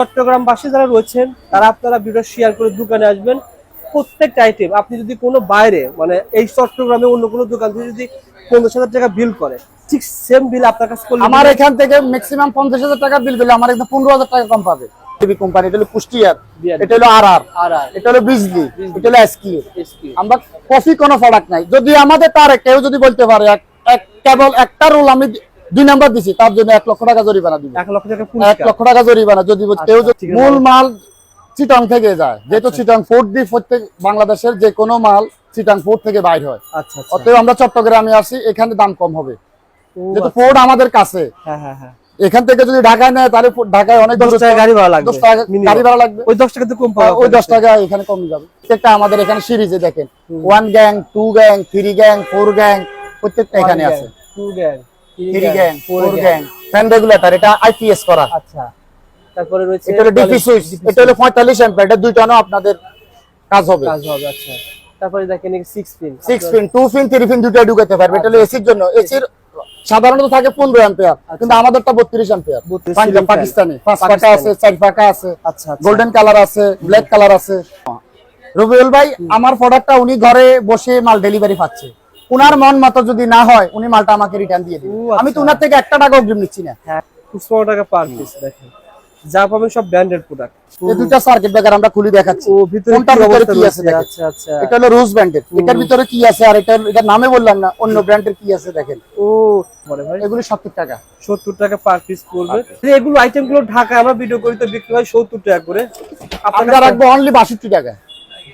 চট্টগ্রামবাসী যারা রয়েছেন তারা আপনারা ভিডিও শেয়ার করে দোকানে আসবেন। প্রত্যেকটা আইটেম আপনি যদি কোনো বাইরে মানে এই চট্টগ্রামে অন্য কোনো দোকান থেকে যদি পঞ্চাশ হাজার টাকা বিল করে ঠিক সেম বিল আপনার কাছে করলে আমার এখান থেকে ম্যাক্সিমাম পঞ্চাশ হাজার টাকা বিল দিলে আমার একদম পনেরো হাজার টাকা কম পাবে। কোম্পানি এটা হলো কুষ্টিয়ার এটা হলো আর আর আর আর এটা হলো বিজলি এটা হলো এসকি SQ আমরা কফি কোনো প্রোডাক্ট নাই। যদি আমাদের তার কেউ যদি বলতে পারে এক এক কেবল একটা রোল আমি দুই নাম্বার দিছি তার জন্য এক লক্ষ টাকা জরিমানা দিব। এক লক্ষ টাকা এক লক্ষ টাকা জরিমানা যদি কেউ ঠিক আছে। মূল মাল চিটং থেকে যায় যেহেতু চিটং ফোর্ট দি প্রত্যেক বাংলাদেশের যে কোনো মাল চিটাং ফোর্ট থেকে বাইর হয়। আচ্ছা আচ্ছা। অতএব আমরা চট্টগ্রামে আসি এখানে দাম কম হবে। যেহেতু ফোর্ট আমাদের কাছে। হ্যাঁ হ্যাঁ হ্যাঁ। এখান থেকে যদি ঢাকায় নেয় তাহলে ঢাকায় অনেক দশ। টাকা গাড়ি ভাড়া লাগবে দশ টাকা গাড়ি ভাড়া লাগবে। ওই দশ টাকা তো কম পাওয়া ওই দশ টাকা এখানে কমে যাবে। প্রত্যেকটা আমাদের এখানে সিরিজে দেখেন। One gang two gang three gang four gang প্রত্যেকটা এখানে আছে। Two gang gang four gang fan regulator এটা আইপিএস করা। আচ্ছা তারপরে রয়েছে এটা হলো ডিপি সুইচ এটা হলো পঁয়তাল্লিশ অ্যাম্পিয়ার এটা দুই টনও আপনাদের কাজ হবে। কাজ হবে আচ্ছা। তারপরে দেখেন six pin six pin two pin three pin দুটো ঢুকাতে পারবে। এটা হলো এসির জন্য। এসির সাধারণত থাকে পনেরো অ্যাম্পিয়ার কিন্তু আমাদেরটা বত্রিশ অ্যাম্পিয়ার 32 পাঞ্জাব পাকিস্তানি। পাঁচ পাকা আছে চার পাকা আছে। আচ্ছা আচ্ছা। গোল্ডেন কালার আছে ব্ল্যাক কালার আছে। রবিউল ভাই আমার প্রোডাক্টটা উনি ঘরে বসে মাল ডেলিভারি পাচ্ছে। উনার মন মতো যদি না হয় উনি মালটা আমাকে রিটার্ন দিয়ে দিবেন ও, আমি তো আচ্ছা। উনার থেকে একটা টাকা অগ্রিম নিচ্ছি না। হ্যাঁ টাকা পার পিস দেখেন। যা পাবেন সব ব্র্যান্ডেড প্রোডাক্ট এই দুইটা সার্কিট ব্রেকার আমরা খুলে দেখাচ্ছি। ও ভিতরে কি আছে? আচ্ছা আচ্ছা। এটা হলো রুজ ব্র্যান্ডের এটার ভিতরে কি আছে? আর এটা এটার নামে বললাম না অন্য ব্র্যান্ডের কি আছে দেখেন। ও বলে ভাই এগুলো সত্তর টাকা। সত্তর টাকা পার পিস পড়বে। এগুলো আইটেমগুলো ঢাকায় আমরা ভিডিও করি তো বিক্রি হয় সত্তর টাকা করে। আপনারা রাখব অনলি বাষট্টি টাকা।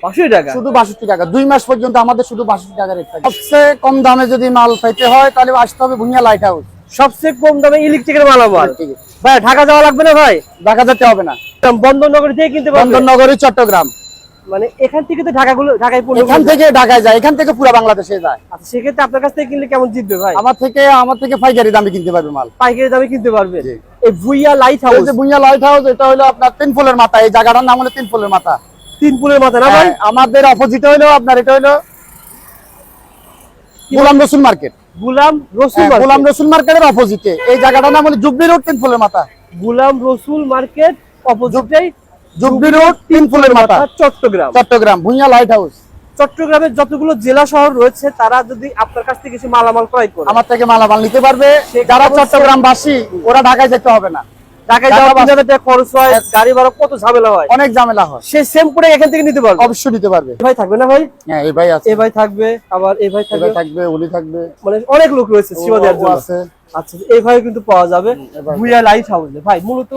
পাঁচশো টাকা? শুধু বাষট্টি টাকা। দুই মাস পর্যন্ত আমাদের শুধু বাষট্টি টাকা রেট থাকে সবচেয়ে কম দামে যদি মাল পাইতে হয় তাহলে আসতে হবে ভুঁইয়া লাইট হাউস সবচেয়ে কম দামে ইলেকট্রিকের মালামাল? ভাই ঢাকা যাওয়া লাগবে না ভাই? দেখা যেতে হবে না। বন্দরনগর থেকে কিনতে বন্দরনগরী চট্টগ্রাম। মানে এখান থেকে তো ঢাকাগুলো ঢাকায় এখান থেকে ঢাকায় যায় এখান থেকে পুরো বাংলাদেশে যায়। আচ্ছা সেক্ষেত্রে আপনার কাছ থেকে কিনলে কেমন জিতবে ভাই? আমার থেকে আমার থেকে পাইকারি দামে কিনতে পারবে মাল। পাইকারি দামে কিনতে। এই Bhuiyan light house light house এটা হলো আপনার তিন ফুলের মাথা। এই জায়গাটার নাম হলো তিন ফুলের মাথা। তিন ফুলের মাথা না ভাই? হ্যাঁ, আমাদের অপোজিট হইল আপনার এটা হলো গোলাম রসুন মার্কেট। গুলাম রসুল হ্যাঁ, গোলাম রসুন মার্কেটের অপোজিটে এই জায়গাটার নাম হলো জুবলি রোড তিন ফুলের মাথা। গুলাম রসুল মার্কেট অপোজিটেই জুবলি রোড তিন ফুলের মাথা। চট্টগ্রাম। চট্টগ্রাম ভুঁইয়া লাইট হাউস চট্টগ্রামের যতগুলো জেলা শহর রয়েছে তারা যদি আপনার কাছ থেকে কিছু মালামাল ক্রয় করে আমার থেকে মালামাল নিতে পারবে। যারা চট্টগ্রাম বাসী ওরা ঢাকায় যেতে হবে না। ঢাকায় যাওয়া তিন হাজার টাকা খরচ হয় গাড়ি ভাড়া কত ঝামেলা হয়? অনেক ঝামেলা হয়। সে সেম করে এখান থেকে নিতে পারবে? অবশ্যই নিতে পারবে। ভাই থাকবে না ভাই? হ্যাঁ এই ভাই আছে। এ ভাই থাকবে আবার এ ভাই থাকবে। থাকবে উনি থাকবে। মানে অনেক লোক রয়েছে সেবা দেওয়ার জন্য। আছে। আচ্ছা এই ভাই কিন্তু পাওয়া যাবে। ভাই। ভুইয়া লাইট হাউসে ভাই মূলত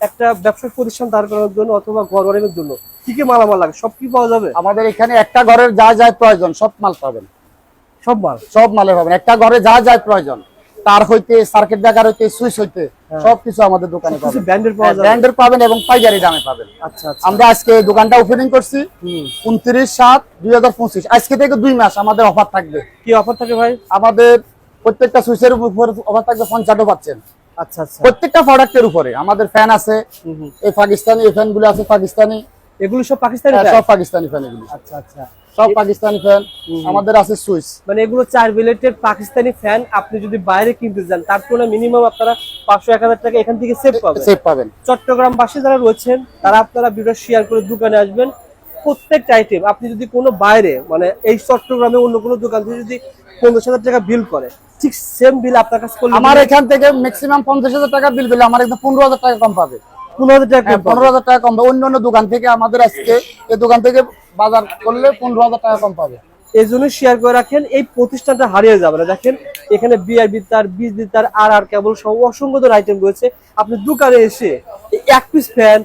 একটা ব্যবসায়িক প্রতিষ্ঠান দাঁড় করানোর জন্য অথবা ঘর বানানোর জন্য কি কি মালামাল লাগে? সব কি পাওয়া যাবে? আমাদের এখানে একটা ঘরের যা যা প্রয়োজন সব মাল পাবেন। সব মাল? সব মালে পাবেন। একটা ঘরে যা যা প্রয়োজন। তার হইতে সার্কিট ব্রেকার হইতে সুইচ হইতে সবকিছু আমাদের দোকানে পাবেন। ব্র্যান্ডের ব্র্যান্ডের পাবেন এবং পাইকারি দামে পাবেন। আচ্ছা আচ্ছা। আমরা আজকে দোকানটা ওপেনিং করছি। হুম। উনত্রিশ সাত দুই হাজার পঁচিশ। আজকে থেকে দুই মাস আমাদের অফার থাকবে। কি অফার থাকে ভাই? আমাদের প্রত্যেকটা সুইচের উপর অফার থাকবে পঞ্চান্ন পাচ্ছেন আচ্ছা আচ্ছা। প্রত্যেকটা প্রোডাক্টের উপরে। আমাদের ফ্যান আছে। এই পাকিস্তানি এই ফ্যানগুলো আছে পাকিস্তানি। এগুলো সব পাকিস্তানি হ্যাঁ, সব পাকিস্তানি ফ্যান এগুলো। আচ্ছা আচ্ছা। সব পাকিস্তানি ফ্যান আমাদের আছে সুইচ মানে এগুলো চার বিলেটের পাকিস্তানি ফ্যান আপনি যদি বাইরে কিনতে যান তার তুলনায় মিনিমাম আপনারা পাঁচশো এক হাজার টাকা এখান থেকে সেভ পাবেন। সেভ পাবেন। চট্টগ্রামবাসী যারা রয়েছেন তারা আপনারা ভিডিও শেয়ার করে দোকানে আসবেন। প্রত্যেকটা আইটেম আপনি যদি কোনো বাইরে মানে এই চট্টগ্রামে অন্য কোনো দোকান থেকে যদি পঞ্চাশ হাজার টাকা বিল করে ঠিক সেম বিল আপনার কাছে করলে আমার এখান থেকে ম্যাক্সিমাম পঞ্চাশ হাজার টাকা বিল দিলে আমার একদম পনেরো হাজার টাকা কম পাবে। পনেরো হাজার টাকা হ্যাঁ, কম পাবেন। পনেরো হাজার টাকা কম পাবে। অন্য অন্য দোকান থেকে আমাদের আজকে এই দোকান থেকে বাজার করলে পনেরো হাজার টাকা কম পাবে। এই জন্য শেয়ার করে রাখেন এই প্রতিষ্ঠানটা হারিয়ে যাবে না। দেখেন এখানে বিআরবি তার বিজলি তার আর আর কেবল সহ অসংখ্য আইটেম রয়েছে। আপনি দোকানে এসে এক পিস ফ্যান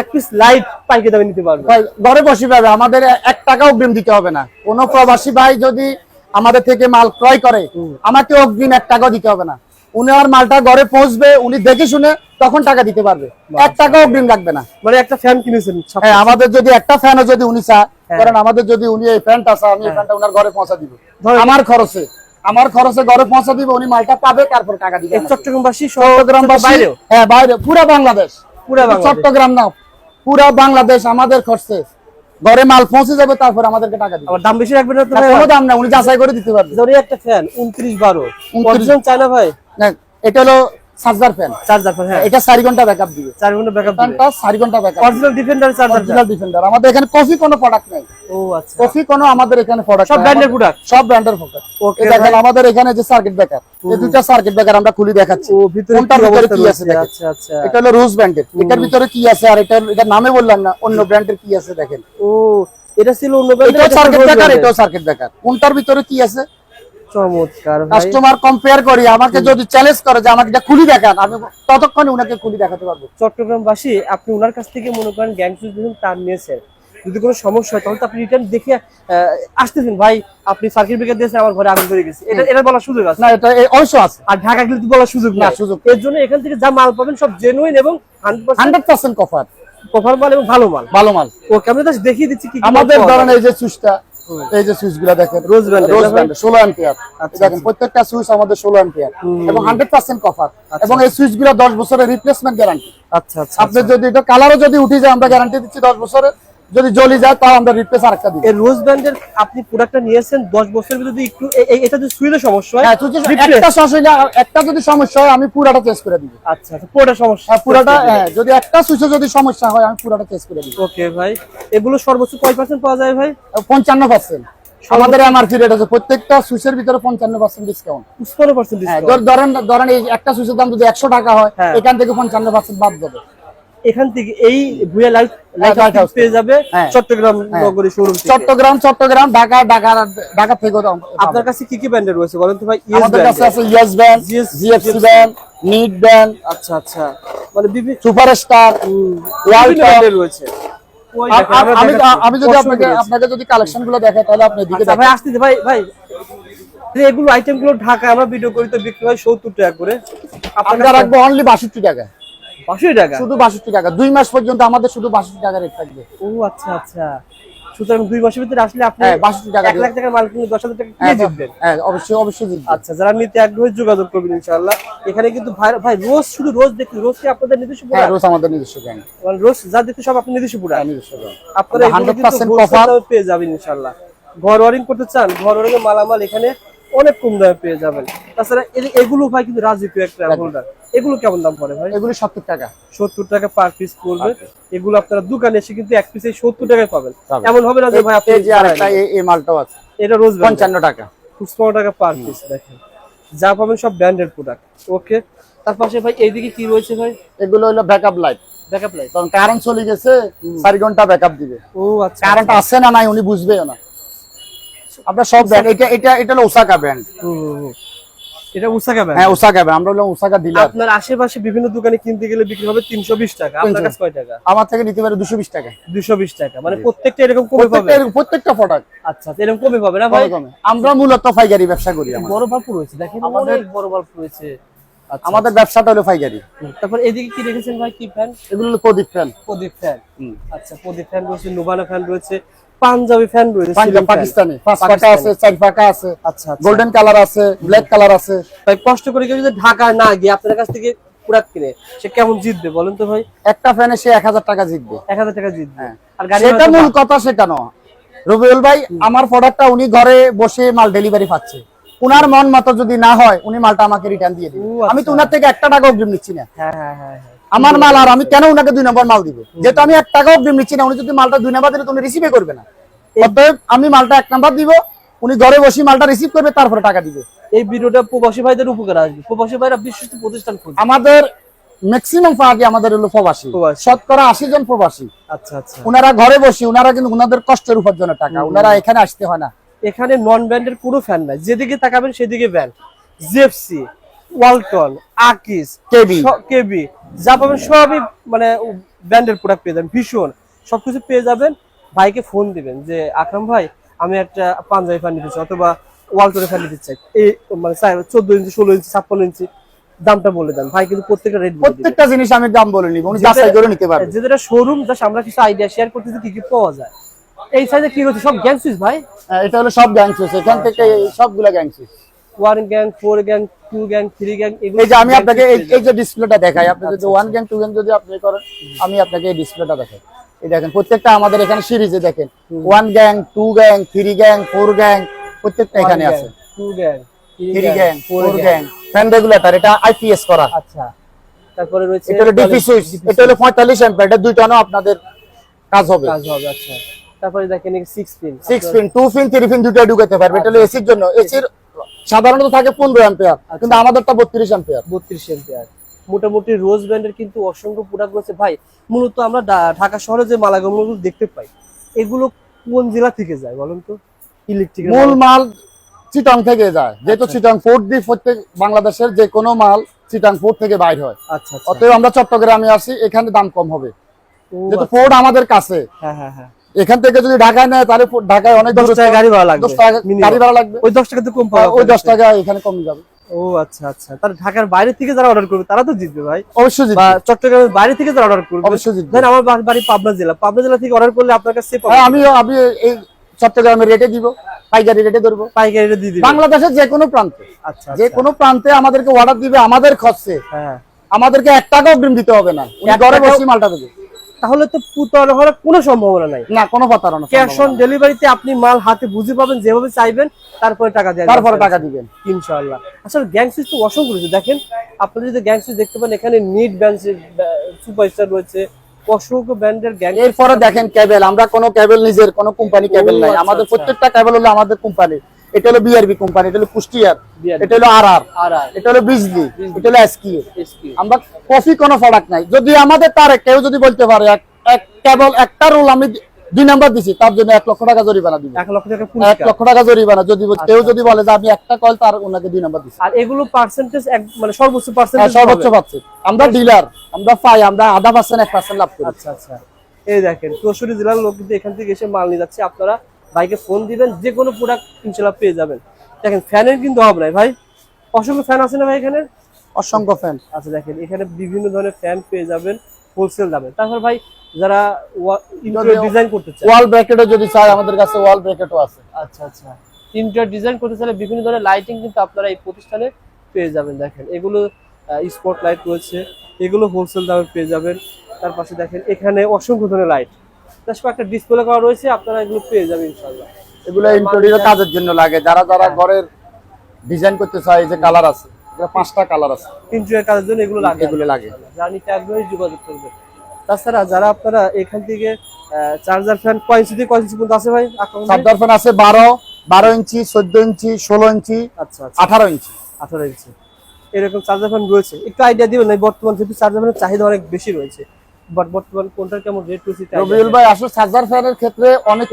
এক পিস লাইট পাইকে দামে নিতে পারবেন। ঘরে বসে পাবে আমাদের এক টাকা অগ্রিম দিতে হবে না। কোনো প্রবাসী ভাই যদি আমাদের থেকে মাল ক্রয় করে আমাকে অগ্রিম এক টাকাও দিতে হবে না। উনি আর মালটা ঘরে পৌঁছবে উনি দেখে শুনে তখন টাকা দিতে পারবে। এক টাকা অগ্রিম লাগবে না। মানে একটা ফ্যান কিনেছেন হ্যাঁ আমাদের যদি একটা ফ্যানও যদি উনি চায় হ্যাঁ। কারণ আমাদের যদি উনি এই ফ্যানটা চায় আমি এই ফ্যানটা উনার ঘরে পৌঁছা দিব। আমার খরচে। আমার খরচে ঘরে পৌঁছা দিব উনি মালটা পাবে তারপর টাকা দিবে চট্টগ্রামবাসী চট্টগ্রামবাসী হ্যাঁ বাইরে পুরা বাংলাদেশ। পুরা বাংলাদেশ। চট্টগ্রাম না পুরা বাংলাদেশ আমাদের খরচে। ঘরে মাল পৌঁছে যাবে তারপর আমাদেরকে টাকা দিবে। আবার দাম বেশি রাখবেন না ভাই? কোনো দাম না উনি যাচাই করে দিতে পারবে। ধরি একটা ফ্যান উনত্রিশ বারো। 29 অরিজিনাল চায়না ভাই? না, এটা হলো চার্জার ফ্যান চার্জার ফ্যান হ্যাঁ। এটা চারি ঘণ্টা ব্যাকআপ দিবে। চার ঘণ্টা ব্যাকআপ দিবে। ফ্যানটা চারি ঘণ্টা backup original defender charger original defender আমাদের এখানে কফি কোনো প্রোডাক্ট নাই। ও আচ্ছা। কফি কোনো আমাদের এখানে প্রোডাক্ট সব ব্র্যান্ডের প্রোডাক্ট সব ব্র্যান্ডের প্রোডাক্ট ওকে দেখেন আমাদের এখানে যে সার্কিট ব্রেকার এই দুটো সার্কিট ব্রেকার আমরা খুলে দেখাচ্ছি। ও ভিতরে কোনটার ভিতরে কি আছে আচ্ছা আচ্ছা। এটা হলো রোজ ব্র্যান্ডের এটার ভিতরে কি আছে আর এটার এটার নামে বললাম না অন্য ব্র্যান্ডের কি আছে দেখেন। ও এটা ছিল অন্য ব্র্যান্ডের এটাও সার্কিট ব্রেকার এটাও সার্কিট ব্রেকার কোনটার ভিতরে কি আছে? চমৎকার কাস্টমার কম্পেয়ার করি আমাকে যদি চ্যালেঞ্জ করে যে আমাকে এটা খুলি দেখান আমি ততক্ষণে উনাকে খুলি দেখাতে পারব। চট্টগ্রামবাসী আপনি ওনার কাছ থেকে মনে করেন তার নিয়েছেন যদি কোনো সমস্যা হয় তাহলে তো আপনি রিটার্ন দেখে আসতেছেন। ভাই আপনি সার্কিট ব্রেকার দিয়েছেন আমার ঘরে আগুন ধরে গেছে। এটা এটা বলার সুযোগ আছে? না এটা অবশ্য আছে। আর ঢাকা গেলে তো বলার সুযোগ না, সুযোগ। এর জন্য এখান থেকে যা মাল পাবেন সব জেনুইন এবং হান্ড্রেড পার্সেন্ট কফার কভার মাল এবং ভালো মাল। ভালো মাল। ওকে আমি জাস্ট দেখিয়ে দিচ্ছি কি আমাদের ধরেন এই যে সুইচটা এই যে সুইচগুলা দেখেন রোজ ষোলো অ্যাম্পিয়ার আচ্ছা, দেখেন প্রত্যেকটা সুইচ আমাদের ষোলো অ্যাম্পিয়ার এবং হান্ড্রেড পার্সেন্ট কফার আচ্ছা। এবং এই সুইচগুলা দশ বছরের রিপ্লেসমেন্ট গ্যারান্টি আচ্ছা আচ্ছা আপনি যদি এটা কালারও যদি উঠে যায় আমরা গ্যারান্টি দিচ্ছি দশ বছরের। যদি জ্বলি যায় তাও আমরা রিপ্লেস আরেকটা দিই এই রোজ ব্যান্ডের আপনি প্রোডাক্টটা নিয়েছেন 10 বছরের ভিতরে যদি একটু এটা যদি সুইলে সমস্যা হয় হ্যাঁ যদি। একটা সমস্যা একটা যদি সমস্যা হয় আমি পুরাটা চেঞ্জ করে দিব। আচ্ছা আচ্ছা পুরোটা সমস্যা। আর পুরাটা হ্যাঁ যদি একটা সুইচে যদি সমস্যা হয় আমি পুরাটা চেঞ্জ করে দিব। ওকে ভাই। এগুলো সর্বোচ্চ কয় পার্সেন্ট পাওয়া যায় ভাই? পঞ্চান্ন পার্সেন্ট আমাদের এমআরপি রেট আছে। প্রত্যেকটা সুইচের ভিতরে পঞ্চান্ন পার্সেন্ট ডিসকাউন্ট পনেরো পার্সেন্ট হ্যাঁ ধর- ধরেন ধরেন এই একটা সুইচের দাম যদি একশো টাকা হয় হ্যাঁ। এখান থেকে পঞ্চান্ন পার্সেন্ট বাদ যাবে। এখান থেকে এই ভুয়া লাইট লাইট house পেয়ে যাবে হ্যাঁ। চট্টগ্রাম নগরী শোরুম চট্টগ্রাম চট্টগ্রাম ঢাকা ঢাকা ঢাকা দাম আপনার কাছে কি কি ব্র্যান্ডের রয়েছে বলেন তো ভাই? আমাদের কাছে আছে yes band Yes, G F C band knit band আচ্ছা আচ্ছা। মানে বিভিন্ন সুপার স্টার ওয়ার্ল্ড ব্র্যান্ডের রয়েছে আমি আমি যদি আপনাকে আপনাকে যদি কালেকশনগুলো দেখাই তাহলে আপনি এদিকে আচ্ছা ভাই আসতে দে, ভাই ভাই। এগুলো আইটেমগুলো ঢাকা আমরা ভিডিও করি তো বিক্রি হয় সত্তর টাকা করে। আপনার রাখব অনলি বাষট্টি টাকা পাঁচশো টাকা? শুধু বাষট্টি টাকা। দুই মাস পর্যন্ত আমাদের শুধু বাষট্টি টাকা রেট থাকবে। ও আচ্ছা আচ্ছা। সুতরাং দুই মাসের ভিতরে আসলে আপনি হ্যাঁ, 62 টাকা এক লাখ টাকার মাল কিনে দশ হাজার টাকা কিনে হ্যাঁ, জিতবেন। হ্যাঁ অবশ্যই অবশ্যই জিতবে। আচ্ছা যারা নিতে আগ্রহী যোগাযোগ করবেন ইনশাআল্লাহ। এখানে কিন্তু ভাই ভাই রোজ শুধু রোজ দেখি রোজ কি আপনাদের নিজস্ব পুরা রোজ আমাদের নিজস্ব ব্র্যান্ড মানে রোজ যা দেখি সব আপনি নিজস্ব পুরা নিজস্ব brand। আপনারা 100% কিন্তু wholesale কভার দামে পেয়ে যাবেন ইনশাআল্লাহ। ঘর ওয়ারিং করতে চান ঘর ওয়ারিং এর মালামাল এখানে অনেক কম দামে পেয়ে যাবেন। তাছাড়া এগুলো ভাই কিন্তু রাজকীয় একটা হোল্ডার এগুলো কেমন দাম পড়ে ভাই? এগুলি সত্তর টাকা। সত্তর টাকা পার পিস পড়বে। এগুলো আপনারা দোকানে এসে কিন্তু এক পিসে সত্তর টাকায় পাবেন। এমন হবে না যে ভাই আপনি এই মালটাও আছে। এটা রোজ। পঞ্চান্ন টাকা। পঞ্চান্ন টাকা পার পিস দেখেন। যা পাবেন সব ব্র্যান্ডেড প্রোডাক্ট ওকে? তার পাশে ভাই এইদিকে কি রয়েছে ভাই? এগুলো হলো ব্যাকআপ লাইট ব্যাকআপ লাইট কারণ কারেন্ট চলে গেছে চারি ঘণ্টা ব্যাকআপ দিবে। ও আচ্ছা। কারেন্ট আছে না নাই উনি বুঝবেও না। আমরা সব ব্র্যান্ড এটা এটা এটা হলো ওসাকা ব্র্যান্ড। এটা ব্র্যান্ড হ্যাঁ ওসাকা ব্র্যান্ড আমরা হলো ওসাকা ডিলার আপনার আশেপাশে বিভিন্ন দোকানে কিনতে গেলে বিক্রি হবে তিনশো বিশ টাকা। আপনার কাছে কয় টাকা? আমার থেকে নিতে পারে দুশো বিশ টাকা। দুশো বিশ টাকা। মানে প্রত্যেকটা এরকম কমে পাবে? প্রত্যেকটা প্রোডাক্ট আচ্ছা এরকম কমে পাবে না ভাই? আমরা মূলত ফাইকারি ব্যবসা করি আমাদের। বড় বাল্ব রয়েছে দেখেন অনেক বড় বাল্ব রয়েছে। আচ্ছা। আমাদের ব্যবসাটা হলো ফাইকারি তারপর এদিকে কি রেখেছেন ভাই কি ফ্যান এগুলো হলো প্রদীপ ফ্যান প্রদীপ ফ্যান আচ্ছা প্রদীপ ফ্যান রয়েছে নুবানা ফ্যান রয়েছে। পাঞ্জাবি ফ্যান রয়েছে পাকিস্তানি। পাঁচ পাকা আছে চার পাকা আছে আচ্ছা আচ্ছা। গোল্ডেন কালার আছে ব্ল্যাক কালার আছে। ভাই কষ্ট করে কেউ যদি ঢাকায় না গিয়ে আপনার কাছ থেকে প্রোডাক্ট কিনে সে কেমন জিতবে বলেন তো ভাই? একটা ফ্যানে সে এক হাজার টাকা জিতবে। এক হাজার টাকা জিতবে। আর গাড়ি সেটা মূল কথা সেটা নয়। রবিউল ভাই আমার প্রোডাক্টটা উনি ঘরে বসে মাল ডেলিভারি পাচ্ছে। উনার মন মতো যদি না হয় উনি মালটা আমাকে রিটার্ন দিয়ে দিবে। ও, আমি তো আচ্ছা। উনার থেকে একটা টাকা অগ্রিম নিচ্ছি না। হ্যাঁ হ্যাঁ হ্যাঁ হ্যাঁ। আমার মাল আর আমি কেন উনাকে দুই নম্বর মাল দিব? যেহেতু আমি এক টাকা অগ্রিম নিচ্ছি না উনি যদি মালটা দুই নম্বর দিলে তুমি রিসিভে করবে না। অতএব আমি মালটা এক নাম্বার দিব উনি ঘরে বসে মালটা রিসিভ করবে তারপরে টাকা দিবে। এই ভিডিওটা প্রবাসী ভাইদের উপকার আসবে। প্রবাসী ভাইরা বিশ্বস্ত প্রতিষ্ঠান আমাদের ম্যাক্সিমাম পার্টি আমাদের হলো প্রবাসী। শতকরা আশি জন প্রবাসী। আচ্ছা আচ্ছা। উনারা ঘরে বসে ওনারা কিন্তু ওনাদের কষ্টের উপার্জনের টাকা। ওনারা এখানে আসতে হয় না। এখানে নন ব্র্যান্ডের কোনো ফ্যান নাই। যেদিকে তাকাবেন সেদিকে ব্র্যান্ড জেপসি ওয়ালটন আকিস কেবি। কেবি। যা পাবেন সবই মানে ব্র্যান্ডের প্রোডাক্ট পেয়ে যাবেন ভীষণ। সবকিছু পেয়ে যাবেন ভাইকে ফোন দিবেন যে আকরাম ভাই আমি একটা পাঞ্জাবি ফ্যান নিতে চাই অথবা ওয়ালটনের ফ্যান নিতে চাই। এই মানে চোদ্দ ইঞ্চি ষোলো ইঞ্চি ছাপ্পান্ন ইঞ্চি দামটা বলে দেন। ভাই কিন্তু প্রত্যেকটা রেট প্রত্যেকটা জিনিস আমি দাম বলে নিব উনি যাচাই করে নিতে পারবে। যেটা শোরুম জাস্ট আমরা কিছু আইডিয়া শেয়ার করতেছি কি কি পাওয়া যায়। এই সাইজে কি হচ্ছে সব গ্যাং সুইচ ভাই? হ্যাঁ, এটা হলো সব গ্যাং সুইচ এখান থেকে সবগুলা gang switch one gang four gang two gang three gang এই যে আমি আপনাকে এই যে ডিসপ্লেটা দেখাই আপনি যদি ওয়ান গ্যাং টু গ্যাং যদি আপনি করেন আমি আপনাকে এই ডিসপ্লেটা দেখাই। এই দেখেন প্রত্যেকটা আমাদের এখানে সিরিজে দেখেন। One gang two gang three gang four gang প্রত্যেকটা এখানে আছে। Two gang three gang four gang fan regulator এটা আইপিএস করা। আচ্ছা। তারপরে রয়েছে এটা হলো ডিপি সুইচ এটা হলো পঁয়তাল্লিশ অ্যাম্পিয়ার এটা দুই টনও আপনাদের কাজ হবে। কাজ হবে আচ্ছা। তারপরে দেখেন six pin six pin two pin three pin দুটো ঢুকাতে পারবে। এটা হলো এসির জন্য। এসির সাধারণত থাকে পনেরো অ্যাম্পিয়ার কিন্তু আমাদেরটা বত্রিশ অ্যাম্পিয়ার বত্রিশ এম্পিয়ার মোটামুটি রোজ ব্র্যান্ডের কিন্তু অসংখ্য প্রোডাক্ট রয়েছে। ভাই মূলত আমরা ঢাকা শহরে যে মালাগামগুলো দেখতে পাই এগুলো কোন জেলা থেকে যায় বলুন তো? ইলেকট্রিক মূল মাল চিটং থেকে যায়। যেহেতু আচ্ছা। চিটং দিয়ে প্রত্যেক বাংলাদেশের যে কোনো মাল চিটং পোর্ট থেকে বাইর হয়। আচ্ছা আচ্ছা। অতএব আমরা চট্টগ্রামে আসি এখানে দাম কম হবে। যেহেতু আচ্ছা। আমাদের কাছে। হ্যাঁ হ্যাঁ হ্যাঁ। এখান থেকে যদি ঢাকায় নেয় তাহলে ঢাকায় অনেক দশ টাকা গাড়ি ভাড়া লাগবে দশ টাকা গাড়ি ভাড়া লাগবে। ওই দশ টাকা তো কম পাওয়া ওই দশ টাকা এখানে কমে যাবে। ও আচ্ছা আচ্ছা। তার ঢাকার বাইরে থেকে যারা অর্ডার করবে তারা তো জিতবে ভাই। অবশ্যই বা জিতবে। চট্টগ্রামের বাইরে থেকে যারা অর্ডার করবে অবশ্যই জিতবে। ধরেন আমার বাড়ি পাবনা জেলা। পাবনা জেলা থেকে অর্ডার করলে আপনার কাছে হ্যাঁ, আমি আমি এই চট্টগ্রামের রেটে দিব পাইকারি রেটে ধরবো। পাইকারি রেটে দিয়ে দিবেন। বাংলাদেশের যে কোনো প্রান্তে আচ্ছা যে আচ্ছা। কোনো প্রান্তে আমাদেরকে অর্ডার দিবে আমাদের খরচে। হ্যাঁ। আমাদেরকে এক টাকা অগ্রিম দিতে হবে না। উনি ঘরে বসে মালটা দেবে। তাহলে তো প্রতারণা হওয়ার কোনো সম্ভাবনা নাই। না কোনো প্রতারণা ক্যাশ অন। ডেলিভারিতে আপনি মাল হাতে বুঝে পাবেন যেভাবে চাইবেন তারপরে টাকা দেবেন তারপরে টাকা দিবেন। ইনশাআল্লাহ। আসলে গ্যাং সুইচ তো অসংখ্য রয়েছে। দেখেন আপনারা যদি গ্যাং সুইচ দেখতে পান এখানে নিট ব্যান্ড সুপারস্টার রয়েছে অসংখ্য ব্র্যান্ডের গ্যাং এরপরে দেখেন কেবল আমরা কোনো কেবল নিজের কোনো কোম্পানি কেবল নাই। আচ্ছা, আমাদের আচ্ছা। প্রত্যেকটা কেবল হলো আমাদের কোম্পানি এটা হলো বিআরবি কোম্পানি এটা হলো কুষ্টিয়ার এটা হলো আর আর এটা হলো বিজলি এটা হলো এসকি আমরা কফি কোনো প্রোডাক্ট নাই। যদি আমাদের তার কেউ যদি বলতে পারে এক কেবল একটা রোল আমি দুই নাম্বার দিছি তার জন্য এক লক্ষ টাকা জরিমানা দিব। এক লক্ষ টাকা এক লক্ষ টাকা জরিমানা যদি কেউ। যদি বলে যে আমি একটা কল তার ওনাকে দুই নাম্বার দিছি। আর এগুলো পার্সেন্টেজ মানে সর্বোচ্চ হ্যাঁ, পার্সেন্টেজ সর্বোচ্চ পাচ্ছে। আমরা ডিলার আমরা পাই আমরা আধা পার্সেন্ট এক পার্সেন্ট লাভ করি। আচ্ছা আচ্ছা। এই দেখেন চৌষট্টি জেলার লোক কিন্তু এখান থেকে এসে মাল নিয়ে যাচ্ছে। আপনারা বাইকে ফোন দিবেন যে কোনো প্রোডাক্ট ইনশাল্লাহ পেয়ে যাবেন। দেখেন ফ্যানের কিন্তু অভাব নাই ভাই। অসংখ্য ফ্যান আছে না ভাই এখানে? অসংখ্য ফ্যান আচ্ছা দেখেন এখানে বিভিন্ন ধরনের ফ্যান পেয়ে যাবেন হোলসেল দামে। তারপর ভাই যারা ইন্টেরিয়র ডিজাইন করতে চায়। ওয়াল ব্র্যাকেটও যদি চাই আমাদের কাছে ওয়াল ব্র্যাকেটও আছে। আচ্ছা আচ্ছা। ইন্টেরিয়র ডিজাইন করতে চাইলে বিভিন্ন ধরনের লাইটিং কিন্তু আপনারা এই প্রতিষ্ঠানে পেয়ে যাবেন দেখেন। এগুলো স্পট লাইট রয়েছে। এগুলো হোলসেল দামে পেয়ে যাবেন। তার পাশে দেখেন এখানে অসংখ্য ধরনের লাইট তার একটা ডিসপ্লে করা রয়েছে আপনারা এগুলো পেয়ে যাবেন ইনশাআল্লাহ। এগুলো ইন্টেরিয়র কাজের জন্য লাগে। যারা যারা হ্যাঁ। ঘরের ডিজাইন করতে চায় যে কালার আছে পাঁচটা কালার আছে। ইন্টেরিয়র কাজের জন্য এগুলো লাগে। এগুলো লাগে। নিতে আগ্রহী যোগাযোগ করবে তাছাড়া যারা আপনারা এখান থেকে চার্জার ফ্যান কয় ইঞ্চি থেকে কয় ইঞ্চি পর্যন্ত আছে ভাই? চার্জার ফ্যান আছে বারো বারো ইঞ্চি চোদ্দ ইঞ্চি ষোলো ইঞ্চি আচ্ছা আচ্ছা। আঠারো ইঞ্চি। আঠারো ইঞ্চি। এরকম চার্জার ফ্যান রয়েছে। একটু আইডিয়া দিবেন এই বর্তমান যেহেতু চার্জার ফ্যানের চাহিদা অনেক বেশি রয়েছে। বাট বর্তমান কোনটার কেমন রেট রয়েছে রবিউল ভাই আসলে চার্জার ফ্যানের ক্ষেত্রে অনেক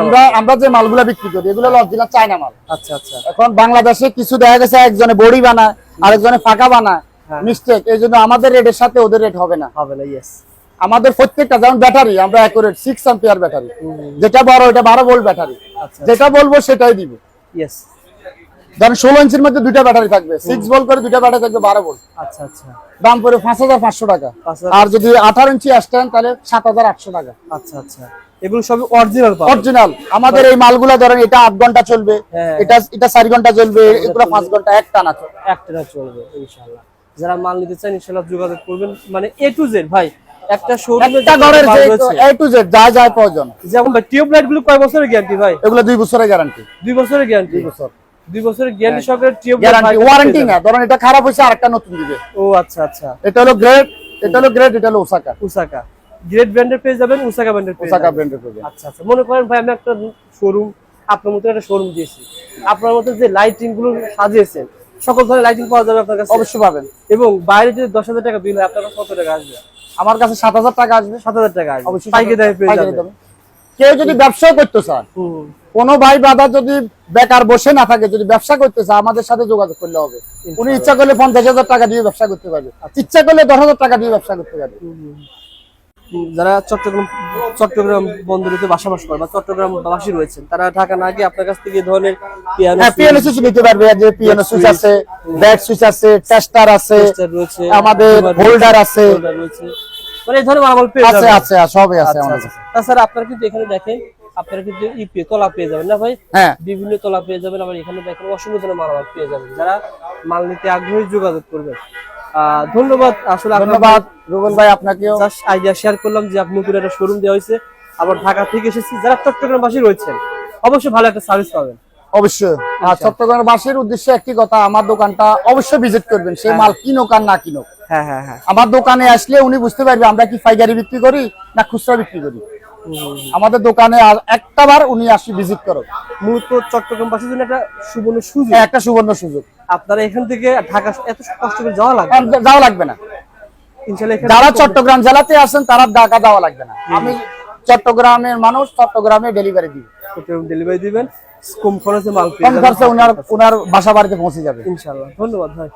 আমরা আমরা যে মালগুলা বিক্রি করি এগুলো অরিজিনাল চায়না মাল। আচ্ছা আচ্ছা। এখন বাংলাদেশে কিছু দেখা গেছে একজনে বড়ি বানায় আরেকজনে ফাঁকা বানায়। মিস্টেক এই জন্য আমাদের রেটের সাথে ওদের রেট হবে না। হবে না ইয়েস আমাদের প্রত্যেকটা যেমন ব্যাটারি আমরা অ্যাকুরেট সিক্স অ্যাম্পিয়ার ব্যাটারি যেটা বড় ওটা বারো ভোল্ট ব্যাটারি আচ্ছা যেটা বলব সেটাই দিব। ইয়েস ধরেন ষোলো ইঞ্চির মধ্যে দুইটা ব্যাটারি থাকবে। সিক্স ভোল্ট করে দুইটা ব্যাটারি থাকবে বারো ভোল্ট আচ্ছা আচ্ছা। দাম পড়ে পাঁচ হাজার পাঁচশো টাকা। আর যদি আঠারো ইঞ্চি আসতেন তাহলে সাত হাজার আটশো টাকা। আচ্ছা আচ্ছা। এগুলো সবই অরিজিনাল অরিজিনাল আমাদের এই মালগুলা ধরেন এটা আট ঘণ্টা চলবে। হ্যাঁ। এটা এটা চার ঘণ্টা চলবে। এগুলো পাঁচ ঘণ্টা এক টানা চলবে। একটা চলবে ইনশাআল্লাহ। যারা মাল নিতে চান ইনশাআল্লাহ যোগাযোগ করবেন। মানে এ টু জেড ভাই একটা শোরুমে একটা ঘরের এ টু জেড যা যা প্রয়োজন। যেমন ভাই টিউব লাইটগুলো কয় বছরের গ্যারান্টি ভাই? এগুলো দুই বছরের গ্যারান্টি দুই বছরের গ্যারান্টি বছর। দুই বছরের গ্যারান্টি সহকারে টিউব গ্যারান্টি ওয়ারেন্টি না। ধরেন এটা খারাপ হয়েছে আরেকটা নতুন দিবে। ও আচ্ছা আচ্ছা। এটা হলো গ্রেড এটা হলো গ্রেড এটা হলো ওসাকা উসাকা গ্রেট ব্র্যান্ডের পেয়ে যাবেন উসাকা ব্র্যান্ডের পেয়ে ওসাকা ব্র্যান্ডের করবে আচ্ছা আচ্ছা। মনে করেন ভাই আমি একটা শোরুম আপনার মতো একটা শোরুম দিয়েছি। আপনার মতো যে লাইটিংগুলো সাজিয়েছেন সকল ধরনের লাইটিং পাওয়া যাবে আপনার কাছে? অবশ্যই পাবেন। এবং বাইরে যদি দশ হাজার টাকা বিল হয় আপনার কাছে কত টাকা আসবে? আমার কাছে সাত হাজার টাকা আসবে সাত হাজার টাকা আসবে। অবশ্যই পাইকে দামে পেয়ে পাইকারি যাবেন। কেউ যদি ব্যবসাও করতে চান কোন ভাই দাদা যদি বেকার বসে না থাকে যদি ব্যবসা করতে চায় আমাদের সাথে যোগাযোগ করলে হবে। উনি ইচ্ছা করলে পঞ্চাশ হাজার টাকা দিয়ে ব্যবসা করতে পারবে। ইচ্ছা করলে দশ হাজার টাকা দিয়ে ব্যবসা করতে পারবে। যারা চট্টগ্রাম চট্টগ্রাম বন্দরেতে বাসাবাস করে বা চট্টগ্রাম বাসী রয়েছেন তারা ঢাকা না গিয়ে আপনার কাছ থেকে এই ধরনের পিয়ানো হ্যাঁ সুইচ নিতে পারবে যে পিয়ানো সুইচ আছে ব্যাট সুইচ আছে টেস্টার আছে আমাদের হোল্ডার আছে। মানে এই ধরনের মালামাল পেয়ে আছে আছে সবই আছে আচ্ছা, আমাদের আচ্ছা। তাছাড়া আপনারা কিন্তু এখানে দেখেন আপনারা কিন্তু ইপি তলা পেয়ে যাবেন না ভাই? হ্যাঁ। বিভিন্ন তলা পেয়ে যাবেন আবার এখানে দেখেন অসংখ্য ধরনের মালামাল পেয়ে যাবেন। যারা মাল নিতে আগ্রহী যোগাযোগ করবেন। ধন্যবাদ। আসলে ধন্যবাদ রুবেল ভাই আপনাকেও। আইডিয়া শেয়ার করলাম যে আপনি একটা শোরুম দেওয়া হয়েছে। আবার ঢাকা থেকে এসেছি। যারা চট্টগ্রামবাসী রয়েছেন অবশ্যই ভালো একটা সার্ভিস পাবেন। অবশ্যই। আর চট্টগ্রামের বাসীর উদ্দেশ্যে একটি কথা আমার দোকানটা অবশ্যই ভিজিট করবেন। সে মাল কিনুক আর না কিনুক। হ্যাঁ হ্যাঁ হ্যাঁ। আমার দোকানে আসলে উনি বুঝতে পারবে আমরা কি পাইকারি বিক্রি করি না খুচরা বিক্রি করি। আমাদের দোকানে একটা বার উনি আসি ভিজিট করো মূলত চট্টগ্রামবাসীর জন্য একটা সুবর্ণ সুযোগ। একটা সুবর্ণ সুযোগ। আপনারা এখান থেকে ঢাকা এত কষ্ট করে যাওয়া লাগবে যাওয়া লাগবে না। যারা চট্টগ্রাম জেলাতে আছেন তারা ঢাকা যাওয়া লাগবে না। আমি চট্টগ্রামের মানুষ চট্টগ্রামে ডেলিভারি দিই। ডেলিভারি দিবেন কম খরচে মাল কম। খরচে উনার উনার বাসা বাড়িতে পৌঁছে যাবে। ইনশাল্লাহ ধন্যবাদ ভাই।